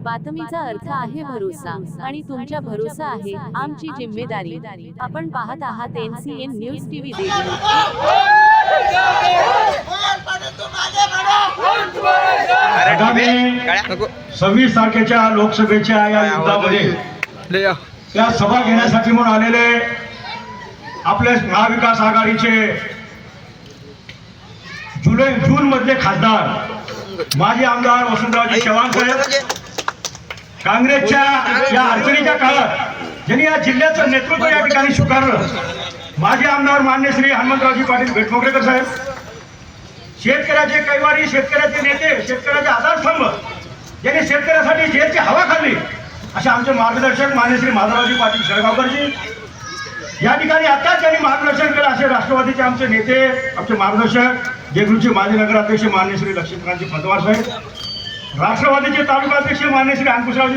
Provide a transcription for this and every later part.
बातमीचा अर्थ आहे भरोसा आणि तुमच्या भरोसा आहे आमची जिम्मेदारी. आपण पाहत आहात N C N news TV सव्वीस तारखेच्या लोकसभेच्या या युद्धामध्ये त्या सभा घेण्यासाठी म्हणून आलेले आपले महाविकास आघाडीचे जुलै जून मधले खासदार माजी आमदार वसंतरावजी चव्हाण साहेब काँग्रेसच्या या अडचणीच्या काळात ज्यांनी या जिल्ह्याचं नेतृत्व या ठिकाणी स्वीकारलं माजी आमदार मान्य श्री हनुमंतरावजी पाटील भेटमोगरेकर साहेब शेतकऱ्याचे कैवारी शेतकऱ्याचे नेते शेतकऱ्याचे आधारस्तंभ ज्यांनी शेतकऱ्यासाठी जेलची हवा खाल्ली असे आमचे मार्गदर्शक मान्य श्री माधवरावजी पाटील शेळगावकरजी. या ठिकाणी आताच त्यांनी मार्गदर्शन केलं असे राष्ट्रवादीचे आमचे नेते आमचे मार्गदर्शक देगलूरचे माजी नगराध्यक्ष मान्य श्री लक्ष्मीकांतजी पदवार साहेब राष्ट्रवादीचे तालुका अध्यक्ष मान्य श्री अंकुशरावजी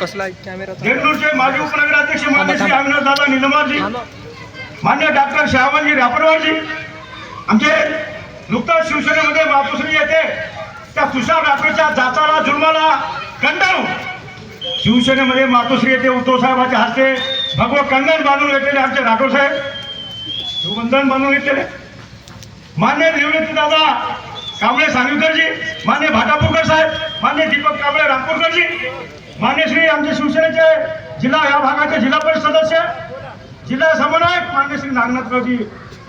कसला कॅमेरा देगलूरचे माजी उपनगराध्यक्ष मान्य श्री अविनाश दादा निलमारजी मान्य डॉक्टर शहाबाजी रापरवारजी आमचे नुकताच शिवसेनेमध्ये मातोश्री येते त्या तुषार राठोडच्या जाचाला जुलमाला कंटाळून शिवसेनेमध्ये मातोश्री येथे उद्धव साहेबाच्या हस्ते भगवं कंगन बांधून घेतलेले आमचे राठोड साहेब शिवबंधन बांधून घेतलेले. मान्य निवृत्ती दादा कांबळे सांगवीकरजी मान्य भाटापूरकर साहेब मान्य दीपक कांबळे रामपूरकरजी मान्य श्री आमचे शिवसेनेचे जिल्हा या भागाचे जिल्हा परिषद सदस्य जिल्हा समन्वयक मान्य श्री नागनाथरावजी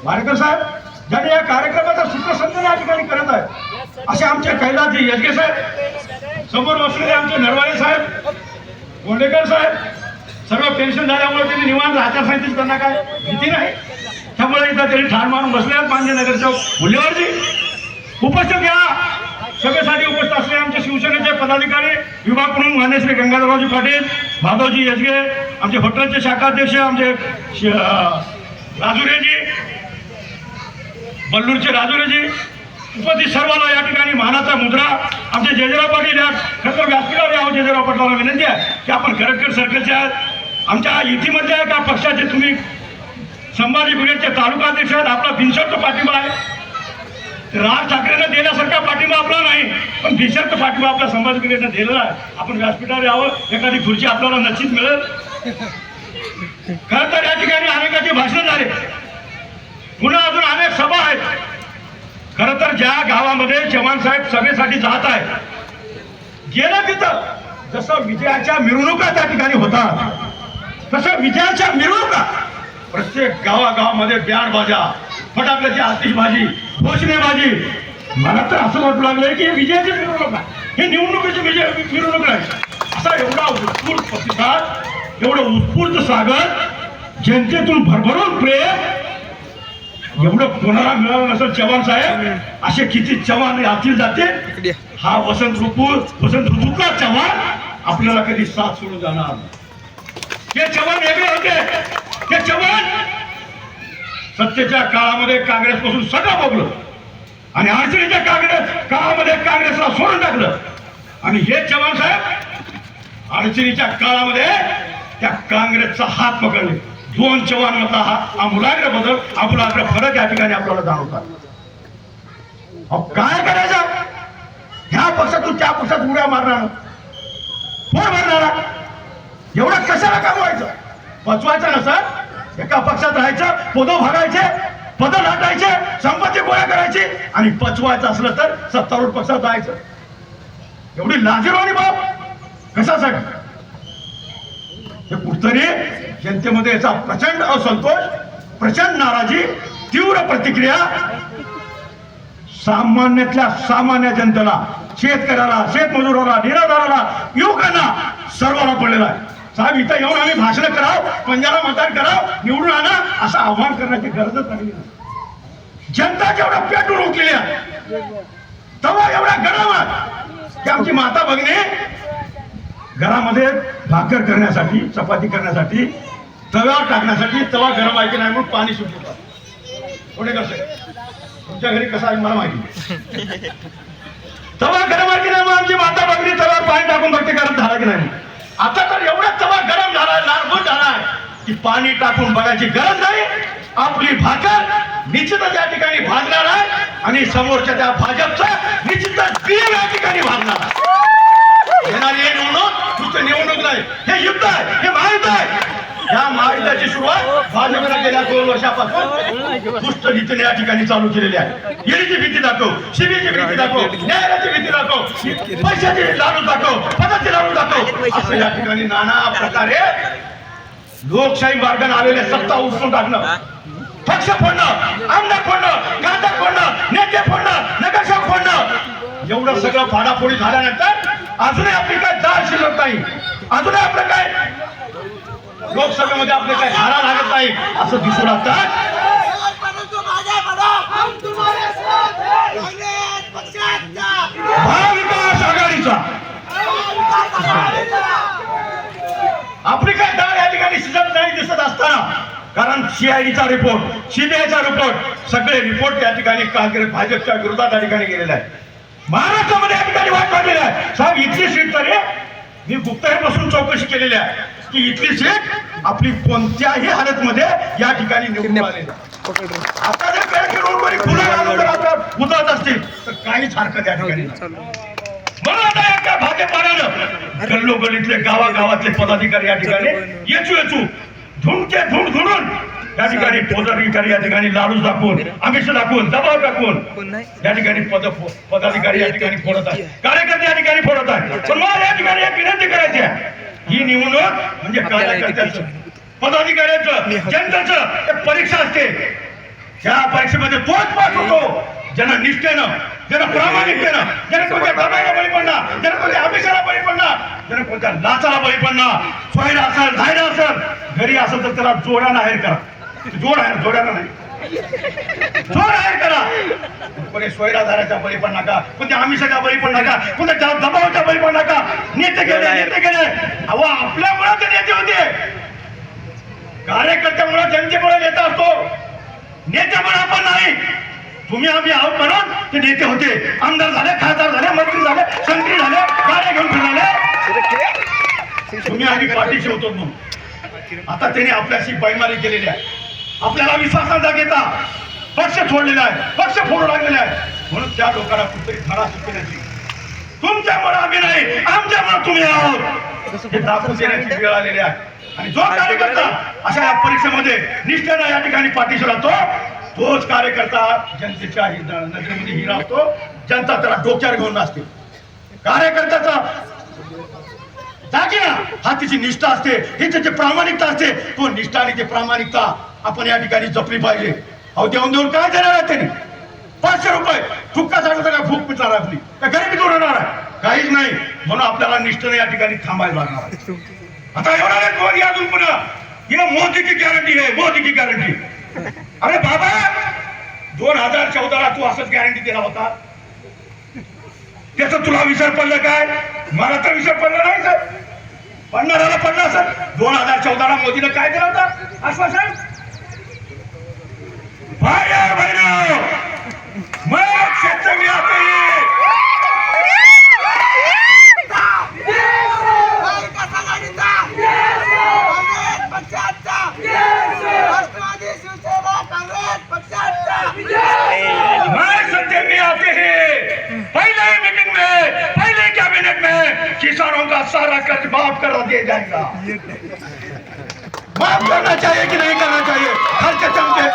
वाडेकर साहेब ज्यांनी या कार्यक्रमाचा सूत्रसंचालन या ठिकाणी करत आहे असे आमचे कैलासजी यजगे साहेब समोर बसलेले आमचे नरवाळे साहेब गोंडेकर साहेब सर्व पेन्शन झाल्यामुळे त्यांनी निवांत आचारसंहितेची त्यांना काय भीती नाही. त्यामुळे इथं त्यांनी ठाण मारून बसले आहेत मान्य नगरच्या मुलीवरजी उपस्थित घ्या. सभेसाठी उपस्थित असलेले आमचे शिवसेनेचे पदाधिकारी विभाग प्रमुख मान्य श्री गंगाधररावजी पाटील माधवजी यजगे आमचे हॉटेलचे शाखाध्यक्ष आमचे राजुरेजी बल्लूरचे राजुरेजी उपस्थित सर्वांना या ठिकाणी मानाचा मुद्रा आमचे जयजराव पाटील या खरं व्यासपीठावर यावं जयजराव पाटलाला विनंती आहे की आपण खरडकर सर्कलचे आहात. आमच्या युतीमध्ये आहे का पक्षाचे? तुम्ही संभाजी ब्रिगेडचे तालुका अध्यक्ष आहेत. आपला बिनशर्त पाठिंबा आहे. राज ठाकरेंना देण्यासारखा पाठिंबा आपला नाही. पण बिनशर्त पाठिंबा आपल्या संभाजी ब्रिगेडनं दिलेला आहे. आपण व्यासपीठावर यावं एखादी खुर्ची आपल्याला नक्कीच मिळेल. खरं तर या ठिकाणी अनेकाची भाषण झाले. पुन्हा अजून अनेक सभा आहेत. खरं तर ज्या गावामध्ये चव्हाण साहेब सभेसाठी जात आहेत गेलं तिथं. जसं विजयाच्या मिरवणुका त्या ठिकाणी होतात तसं विजयाच्या मिरवणुका. प्रत्येक गावागावामध्ये बँड बाजा फटाक्याची आतिषबाजी घोषणेबाजी मला तर असं वाटू लागलंय की हे विजयाची मिरवणूक आहे. हे निवडणुकीची विजय मिरवणूक नाही. असा एवढा उत्स्फूर्त प्रतिसाद एवढं उत्स्फूर्त स्वागत जनतेतून भरभरून प्रेम एवढं कोणाला मिळालं नसेल चव्हाण साहेब असे किती चव्हाण यातील जाते हा वसंत ऋतू वसंत ऋतूचा चव्हाण आपल्याला कधी साथ सोडून जाणार नाही. ते चव्हाण वेगळे होते. ते चव्हाण सत्तेच्या काळामध्ये काँग्रेस पासून सगळं बघलं आणि अडचणीच्या काँग्रेस काळामध्ये काँग्रेसला सोडून टाकलं. आणि हे चव्हाण साहेब अडचणीच्या काळामध्ये त्या काँग्रेसचा हात पकडले. दोन चव्हाण मधला हा आमूलाग्र बदल आमूलाग्र फरक या ठिकाणी आपल्याला जाणवतात. अहो, काय करायचं? ह्या पक्षातून त्या पक्षात उड्या मारणार. कोण मारणारा? एवढं कशाला कमवायचं? पचवायचं नसं. एका पक्षात राहायचं पद भागायचे पद लाटायचे संपत्ती गोळा करायची आणि पचवायचं असलं तर सत्तारूढ पक्षात जायचं एवढी लाजीरवाणी बाब कशासाठी? हे कुठतरी जनतेमध्ये याचा प्रचंड असंतोष प्रचंड नाराजी तीव्र प्रतिक्रिया सामान्यातल्या सामान्य जनतेला शेतकऱ्याला शेतमजुराला निराधाराला युवकांना सर्वांना पडलेला आहे. साहेब इथं येऊन आम्ही भाषण कराव पंजाला मतदान कराव निवडून आणा असं आव्हान करण्याची गरजच नाही. जनता जेवढा पेटून उठलेली आहे तेव्हा एवढ्या गरमात की आमची माता बघणे घरामध्ये भाकर करण्यासाठी चपाती करण्यासाठी तव्यावर टाकण्यासाठी तवा गरम आहे की नाही म्हणून पाणी सुटलं पुढे कसं आहे? तुमच्या घरी कसं आहे मला माहिती. तवा आता तर एवढा तवा गरम झाला लालबूट झालाय की पाणी टाकून बघायची गरज नाही. आपली भाकर निश्चित त्या ठिकाणी भाजणार आहे आणि समोरच्या त्या भाजपचा निश्चित बीम या ठिकाणी भाजणार आहे. येणारी हे निवडणूक नुसतं निवडणूक नाही हे युद्ध आहे हे महायुद्ध आहे. महायुद्धाची सुरुवात भाजपने गेल्या दोन वर्षापासून. दुष्ट रीतीने या ठिकाणी चालू केलेली आहे. ईडीची भीती दाखव शिबीची भीती दाखव न्यायालयाची भीती दाखव पैशाची लाडू दाखव पदाची लाडू दाखव. असं या ठिकाणी नाना प्रकारे लोकशाही मार्गाने आलेले सत्ता उचलून टाकणं. पक्ष फोडणं आमदार फोडणं खासदार फोडणं नेते फोडणं नगरसेवक फोडणं. एवढं सगळं फाडाफोडी झाल्यानंतर अजूनही आपली काय दार शिल्लक नाही. अजूनही आपलं काय लोकसभेमध्ये आपले काय धारा लागत नाही असं दिसून लागतं. महाविकास आघाडीचा. आपली काय दार या ठिकाणी शिजत नाही दिसत असताना कारण सीआयडीचा रिपोर्ट सीबीआयचा रिपोर्ट सगळे रिपोर्ट या ठिकाणी काँग्रेस भाजपच्या विरोधात या ठिकाणी गेलेला आहे महाराष्ट्रामध्ये या ठिकाणी वाट काढलेली आहे. साहेब इथली सीट तरी मी गुप्तहेरपासून चौकशी केलेली आहे. की इथली सीट आपली कोणत्याही हालतमध्ये या ठिकाणी निवडून आलेली आहे. आता जर फुलं उतरत असतील तर काहीच हरकत या ठिकाणी नाही. म्हणून आता या काय भाजपानं गल्लोगल्लीतले गावागावातले पदाधिकारी या ठिकाणी येचू येचू. धुंडके धुंड धुंडून या ठिकाणी पदाधिकारी या ठिकाणी लालूच दाखवून आमिष दाखवून दबाव टाकून या ठिकाणी पद पदाधिकारी या ठिकाणी फोडत आहेत. कार्यकर्ते या ठिकाणी फोडत आहेत. पण मला या ठिकाणी एक विनंती करायची आहे. ही निवडणूक म्हणजे कार्यकर्त्याचं पदाधिकाऱ्याचं जनतेचं परीक्षा असते. त्या परीक्षेमध्ये तोच पास होतो ज्यांना निष्ठेनं ज्यांना प्रामाणिकतेनं ज्यांना कोणत्या दबाला बळी पडणार ज्यांना कोणत्या अभिषेकाला बळी पडणार ज्यांना कोणत्या लाचाला बळी पडणार सोयरा असेल धायरा असेल घरी असेल तर त्याला जोड्यानं आहेर करा जोड आहे जोड्यानं नाही करा. कोणी बळी पण नका कोणत्या आमिषाचा बळी पण नका कोणत्या द- दबावाचा बळी पण नका. नेते गेले नेते गेले. अहो आपल्यामुळे ते नेते होते. कार्यकर्त्यामुळे जनतेमुळे नेता असतो नेत्यामुळे आपण नाही. तुम्ही आम्ही आहोत म्हणून ते नेते होते. आमदार झाले खासदार झाले मंत्री झाले संत्री झाले गाड्या घेऊन फिरले. तुम्ही आधी पाठीशी होतो म्हणून. आता त्याने आपल्याशी बैमारी केलेली आहे. आपल्याला विश्वासाचा घेता पक्ष सोडलेला आहे. पक्ष फोडू लागलेला आहे. म्हणून त्या लोकांना कुठेतरी धडा शिकवण्याची तुमच्यामुळे आम्ही नाही आमच्यामुळे तुम्ही आहोत. हे दाखवून देण्याची वेळ आलेली आहे. आणि जो कार्यकर्ता अशा या परीक्षेमध्ये निष्ठेनं या ठिकाणी पाठीशी राहतो तोच कार्यकर्ता जनतेच्या नजरेमध्ये हिरा जनता त्याला डोक्यावर घेऊन असते कार्यकर्त्याचा दागिना! हा तिची निष्ठा असते ही त्याची प्रामाणिकता असते. तो निष्ठा आणि ती प्रामाणिकता आपण या ठिकाणी जपली पाहिजे. अहो देऊन देऊन काय देणार आहे त्यांनी? पाचशे रुपये! फुक्का सांगतो का फुक पिटणार आपली. का गरिबी दूर होणार आहे. काहीच नाही. म्हणून आपल्याला निष्ठेने या ठिकाणी थांबायला लागणार आता एवढा नाही अजून पुन्हा? ये मोदी की गॅरंटी आहे मोदी की गॅरंटी अरे बाबा! दोन हजार चौदाला तू असंच गॅरंटी दिला होता. त्याचा तुला विसर पडलं काय? मला तर विसर पडला नाही सर पडणाऱ्याला पन्नास. सर दोन हजार चौदाला मोदीनं काय केलं होतं? आश्वासन? भाई बहिणो मैं क्षेत्र में आते ही महाविकास आघाडीचा काँग्रेस पक्षाचा राष्ट्रवादी शिवसेना काँग्रेस पक्षाचा मैं सत्य में आते हैं पहले मीटिंग में पहले कैबिनेट में किसानों का सारा कर्ज माफ करा दिया जाएगा माफ करना चाहिए कि नहीं करना चाहिए। खर्च चमके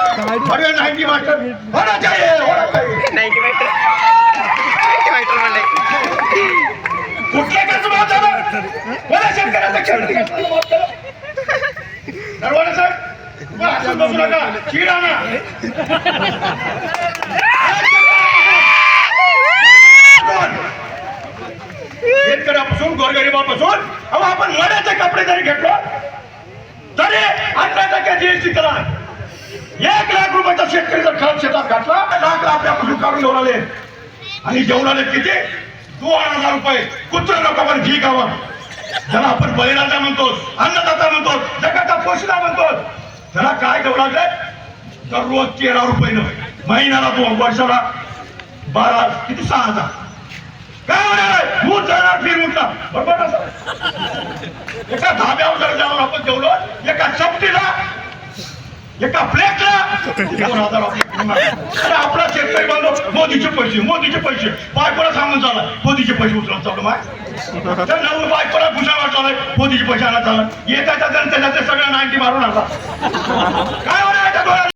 बड़े नाइन्टी मास्टर होना चाहिए होना चाहिए नाईन्टी मीटर नाईन्टी मीटर म्हणले कुठलं कर्ज माफ झालं मला शेतकऱ्याचं झालं नरवाडे साहेब तुम्ही असंच बसू नका चिडा ना। काढून घेऊन आले. आणि जेवण आले किती? दोन हजार रुपये. कुत्र लोकांवर घी गावं ज्याला आपण बळीराजा म्हणतो अन्नदाता म्हणतो जगाचा पोषिता म्हणतो त्याला काय घेऊ लागले दररोज तेरा रुपये महिन्याला दोन वर्षाला बारा किती? सहा हजार. काय होणार मूठ जाणार फिर उठणार बरोबर ना सर? एका धाब्यावर जर जाऊन आपण जेवलो एका चपटीला एका प्लेटला दोन हजार आपला शेतकरी बांधव मोदीचे पैसे मोदीचे पैसे बायकोला सांगून चालला मोदीचे पैसे उचलत चालू माय तर नऊ बायकोला भुसावर चाललाय मोदीचे पैसे आला चालला येता त्याचं त्याला ते सगळं नाईन्टी मारून आला काय होणार